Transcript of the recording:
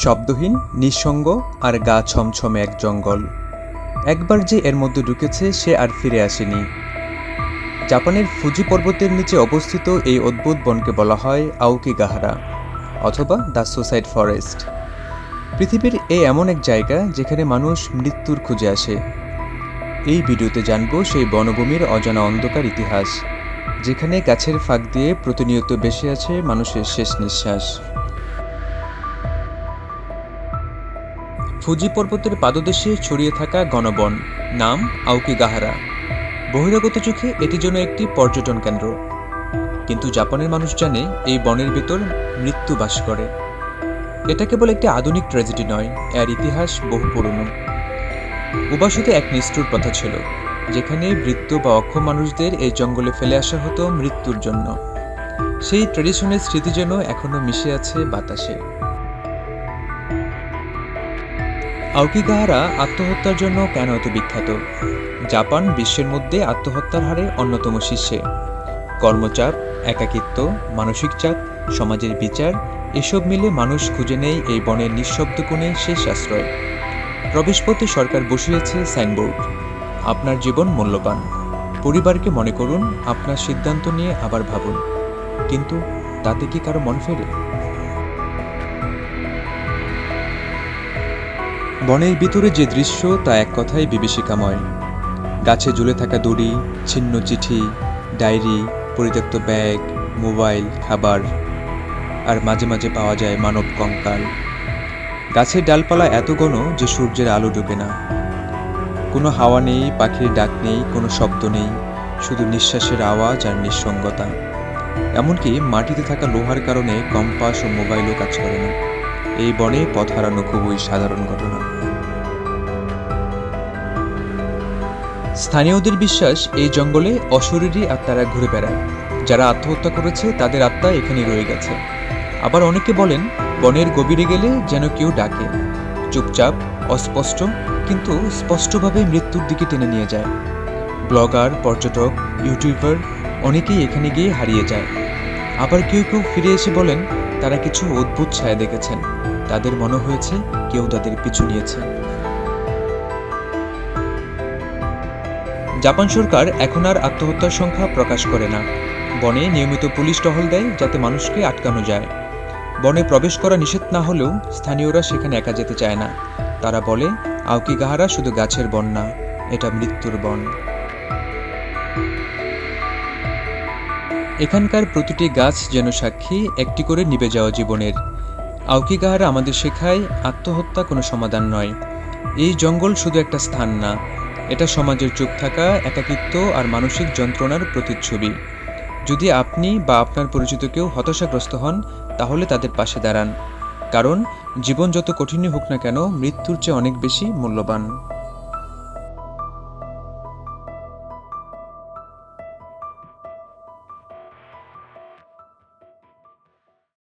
শব্দহীন, নিঃসঙ্গ আর গা ছমছমে এক জঙ্গল। একবার যে এর মধ্যে ঢুকেছে, সে আর ফিরে আসেনি। জাপানের ফুজি পর্বতের নিচে অবস্থিত এই অদ্ভুত বনকে বলা হয় আউকি গাহারা অথবা দ্য সুসাইড ফরেস্ট। পৃথিবীর এই এমন এক জায়গা যেখানে মানুষ মৃত্যুর খুঁজে আসে। এই ভিডিওতে জানব সেই বনভূমির অজানা অন্ধকার ইতিহাস, যেখানে গাছের ফাঁক দিয়ে প্রতিনিয়ত বেশি আছে মানুষের শেষ নিঃশ্বাস। ফুজি পর্বতের পাদদেশে ছড়িয়ে থাকা গণবন, নাম আউকি গাহারা। বহিরাগত চোখে এটি যেন একটি পর্যটন কেন্দ্র। কিন্তু জাপানের মানুষ জানে এই বনের ভেতর মৃত্যু বাস করে। এটা কেবল একটি আধুনিক ট্র্যাজেডি নয়, এর ইতিহাস বহু পুরনো। উবাসতে এক নিষ্ঠুর প্রথা ছিল, যেখানে বৃত্ত বা অক্ষ মানুষদের এই জঙ্গলে ফেলে আসা হতো মৃত্যুর জন্য। সেই ট্র্যাডিশনের স্মৃতি যেন এখনও মিশে আছে বাতাসে। আউকিগাহারা আত্মহত্যার জন্য কেন এত বিখ্যাত? জাপান বিশ্বের মধ্যে আত্মহত্যার হারে অন্যতম শীর্ষে। কর্মচাপ, একাকিত্ব, মানসিক চাপ, সমাজের বিচার, এসব মিলে মানুষ খুঁজে নেয় এই বনের নিঃশব্দ কোণে শেষ আশ্রয় প্রবেশপথে সরকার বসিয়েছে সাইনবোর্ড। আপনার জীবন মূল্যবান। পরিবারকে মনে করুন, আপনার সিদ্ধান্ত নিয়ে আবার ভাবুন। কিন্তু তাতে কি কারও মন ফেরে? বনের ভিতরে যে দৃশ্য, তা এক কথায় বিভীষিকাময়। গাছে ঝুলে থাকা দড়ি, ছিন্ন চিঠি, ডায়েরি, পরিত্যক্ত ব্যাগ, মোবাইল, খাবার, আর মাঝে মাঝে পাওয়া যায় মানব কঙ্কাল। গাছের ডালপালা এত ঘন যে সূর্যের আলো ডুবে না। কোনো হাওয়া নেই, পাখির ডাক নেই, কোনো শব্দ নেই, শুধু নিঃশ্বাসের আওয়াজ আর নিঃসঙ্গতা। এমনকি মাটিতে থাকা লোহার কারণে কম্পাস ও মোবাইলও কাজ করে না। এই বনে পথ হারানো খুবই সাধারণ ঘটনা। স্থানীয়দের বিশ্বাস, এই জঙ্গলে অশরীরী আত্মারা ঘুরে বেড়ায়। যারা আত্মহত্যা করেছে, তাদের আত্মা এখানে রয়ে গেছে। আবার অনেকে বলেন, বনের গভীরে গেলে যেন কেউ ডাকে। চুপচাপ, অস্পষ্ট, কিন্তু স্পষ্টভাবে মৃত্যুর দিকে টেনে নিয়ে যায়। ব্লগার, পর্যটক, ইউটিউবার অনেকেই এখানে গিয়ে হারিয়ে যায়। আবার কেউ কেউ ফিরে এসে বলেন, তারা কিছু অদ্ভুত ছায়া দেখেছেন। তাদের মনে হয়েছে কেউ তাদের পিছু নিয়েছে। জাপান সরকার এখন আর আত্মহত্যার সংখ্যা প্রকাশ করে না। বনে নিয়মিত পুলিশ টহল দেয় যাতে মানুষকে আটকানো যায়। বনে প্রবেশ করা নিষেধ না হলেও স্থানীয়রা সেখানে একা যেতে চায় না। তারা বলে আউকিগাহারা শুধু গাছের বন না, এটা মৃত্যুর বন। এখানকার প্রতিটি গাছ যেন সাক্ষী, একটি করে নিভে যাওয়া জীবনের। আউকিগাহারা আমাদের শেখায়, আত্মহত্যা কোনো সমাধান নয়। এই জঙ্গল শুধু একটা স্থান না, এটা সমাজের চোখ থাকা, একাকিত্ব আর মানসিক যন্ত্রণার প্রতিচ্ছবি। যদি আপনি বা আপনার পরিচিত কেউ হতাশাগ্রস্ত হন, তাহলে তাদের পাশে দাঁড়ান। কারণ জীবন যত কঠিনই হোক না কেন, মৃত্যুর চেয়ে অনেক বেশি মূল্যবান।